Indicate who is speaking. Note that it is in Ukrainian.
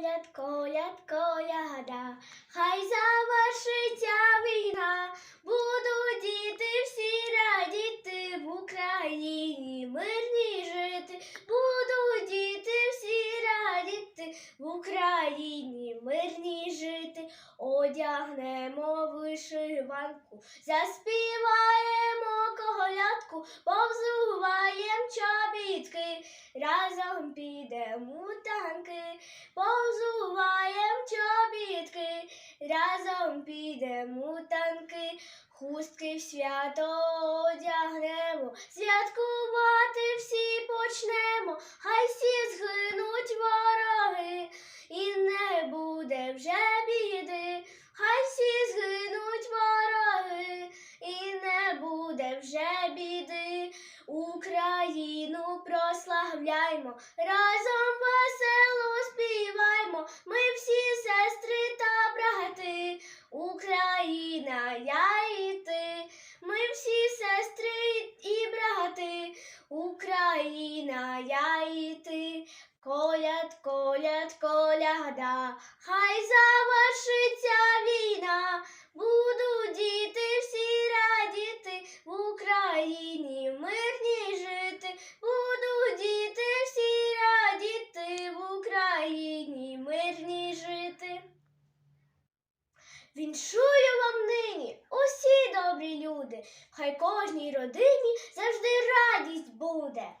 Speaker 1: коляд, коляд, коляда, хай завершиться війна, будуть діти всі радіти в Україні, мирні жити, будуть діти всі радіти в Україні, мирні жити, одягнемо вишиванку, заспіваємо разом підемо танки, повзуваєм чобітки, разом підемо танки, хустки в свято одягнемо, святкувати всі почнемо, хай всі згинуть вороги, і не буде вже біди, хай всі згинуть вороги, і не буде вже біди. Прославляймо, разом весело співаймо, ми всі сестри та брати, Україна, я і ти, ми всі сестри і брати, Україна, я і ти, коляд, коляд, коляда, хай завершиться війна, будуть діти всі радіти в Україні Віншую вам нині усі добрі люди, хай кожній родині завжди радість буде.